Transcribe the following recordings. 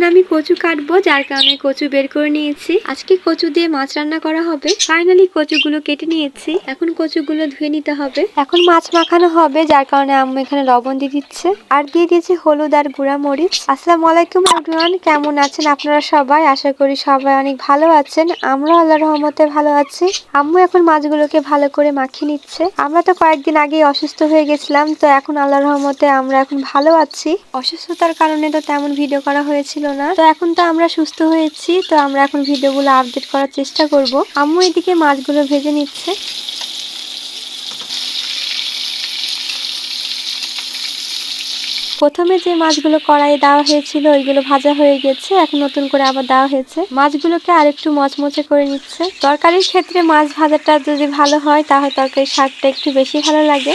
এখন আমি কচু কাটবো, যার কারণে কচু বের করে নিয়েছি। আজকে কচু দিয়ে মাছ রান্না করা হবে। ফাইনালি কচুগুলো কেটে নিয়েছি। এখন কচুগুলো ধুয়ে নিতে হবে। এখন মাছ মাখানো হবে, যার কারণে আম্মু এখানে লবণ দিয়ে দিচ্ছে। আর দিয়ে দিয়েছি হলুদ আর গুঁড়া মরিচ। আসসালামু আলাইকুম এভরিওয়ান কেমন আছেন আপনারা সবাই? আশা করি সবাই অনেক ভালো আছেন। আমরা আল্লাহ রহমতে ভালো আছি। আম্মু এখন মাছগুলোকে ভালো করে মাখিয়ে নিচ্ছে। আমরা তো কয়েকদিন আগেই অসুস্থ হয়ে গেছিলাম, তো এখন আল্লাহ রহমতে আমরা এখন ভালো আছি। অসুস্থতার কারণে তো তেমন ভিডিও করা হয়েছিল না। তো এখন তো আমরা সুস্থ হয়েছি, তো আমরা এখন ভিডিওগুলো আপডেট করার চেষ্টা করব। আম্মু এদিকে মাছগুলো ভেজে নিচ্ছে। প্রথমে যে মাছগুলো কড়াইয়ে দেওয়া হয়েছিল, ওইগুলো ভাজা হয়ে গেছে, এখন নতুন করে আবার দেওয়া হয়েছে। মাছগুলোকে আরেকটু মচমচে করে নিচ্ছে। তরকারির ক্ষেত্রে মাছ ভাজাটা যদি ভালো হয়, তাহলে তরকারির স্বাদটা একটু বেশি ভালো লাগে।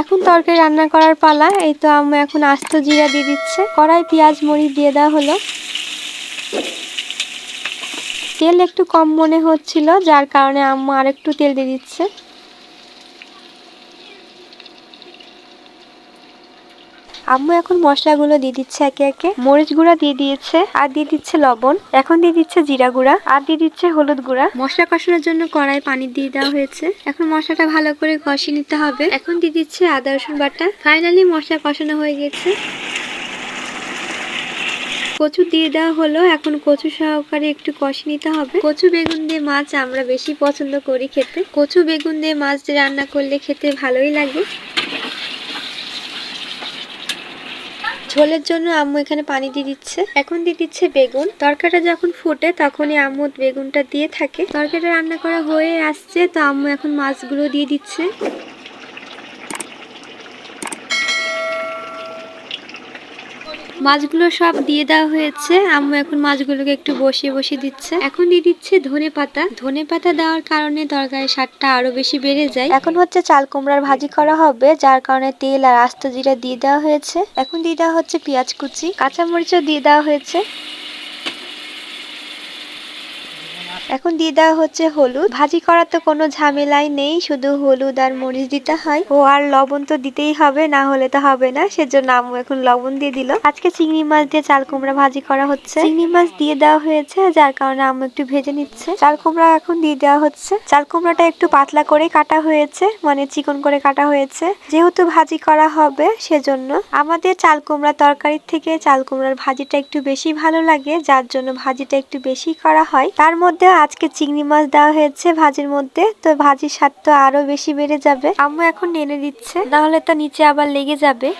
এখন তরকারি রান্না করার পালা, এই তো আম্মু এখন আস্ত জিরা দিয়ে দিচ্ছে। কড়াই পেঁয়াজ মরিচ দিয়ে দেওয়া হলো। তেল একটু কম মনে হচ্ছিল, যার কারণে আম্মু আরেকটু তেল দিয়ে দিচ্ছে। আম্মু এখন মশলাগুলো দিয়ে দিচ্ছে একে একে। মরিচ গুঁড়া দিয়ে দিয়েছে, আর দিয়ে দিচ্ছে লবণ। এখন দিয়ে দিচ্ছে জিরা গুঁড়া, আর দিয়ে দিচ্ছে হলুদ গুঁড়া। মশলা কষানোর জন্য কড়াই পানি দিয়ে দেওয়া হয়েছে। এখন মশলাটা ভালো করে কষিয়ে নিতে হবে। এখন দিয়ে দিচ্ছে আদা, রসুন বাটা। ফাইনালি মশলা কষানো হয়ে গেছে। কচু দিয়ে দেওয়া হলো। এখন কচু সহকারে একটু কষে নিতে হবে। কচু বেগুন দিয়ে মাছ আমরা বেশি পছন্দ করি খেতে। কচু বেগুন দিয়ে মাছ রান্না করলে খেতে ভালোই লাগে। ঝোলের জন্য আম্মু এখানে পানি দিয়ে দিচ্ছে। এখন দিয়ে দিচ্ছে বেগুন। তরকারিটা যখন ফুটে তখনই আম্মু বেগুনটা দিয়ে থাকে। তরকারিটা রান্না করা হয়ে আসছে, তো আম্মু এখন মাছগুলো দিয়ে দিচ্ছে। মাছগুলো সব দিয়ে দেওয়া হয়েছে। আম্মু এখন মাছগুলোকে একটু বসিয়ে বসিয়ে দিচ্ছে। এখন দিয়ে দিচ্ছে ধনে পাতা। ধনে পাতা দেওয়ার কারণে তরকারির স্বাদটা আরও বেশি বেড়ে যায়। এখন হচ্ছে চাল কুমড়ার ভাজি করা হবে, যার কারণে তেল আর আস্ত জিরা দিয়ে দেওয়া হয়েছে। এখন দিয়ে দেওয়া হচ্ছে পেঁয়াজ কুচি। কাঁচামরিচও দিয়ে দেওয়া হয়েছে। এখন দিয়ে দেওয়া হচ্ছে হলুদ। ভাজি করার তো কোনো ঝামেলাই নেই, শুধু হলুদ আর মরিচ দিতে হয়। ও আর লবণ তো দিতেই হবে, না হলে তো হবে না, সেজন্য আম্মু এখন লবণ দিয়ে দিল। আজকে চিংড়ি মাছ দিয়ে চাল কুমড়া ভাজি করা হচ্ছে। চিংড়ি মাছ দিয়ে দেওয়া হয়েছে, যার কারণে আম্মু একটু ভেজে নিচ্ছে। চাল কুমড়া এখন দিয়ে দেওয়া হচ্ছে। চাল কুমড়াটা একটু পাতলা করে কাটা হয়েছে মানে চিকন করে কাটা হয়েছে। যেহেতু ভাজি করা হবে, সেজন্য আমাদের চাল কুমড়া তরকারির থেকে চাল কুমড়ার ভাজিটা একটু বেশি ভালো লাগে, যার জন্য ভাজিটা একটু বেশি করা হয়। তার মধ্যে আজকে চিংড়ি মাছ দেওয়া হয়েছে ভাজির মধ্যে। তো ভাজির স্বাদ তো আরও বেশি বেড়ে যাবে। আম্মু এখন নেড়ে দিচ্ছে। না হলে তো নিচে আবার লেগে যাবে।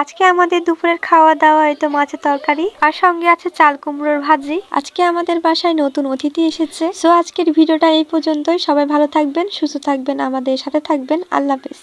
আজকে আমাদের দুপুরের খাওয়া দাওয়া এই তো মাছের তরকারি। আর সঙ্গে আছে চাল কুমড়োর ভাজি। আজকে আমাদের বাসায় নতুন অতিথি এসেছে। সো আজকের ভিডিওটা এই পর্যন্তই। সবাই ভালো থাকবেন, সুস্থ থাকবেন, আমাদের সাথে থাকবেন। আল্লাহ হাফেজ।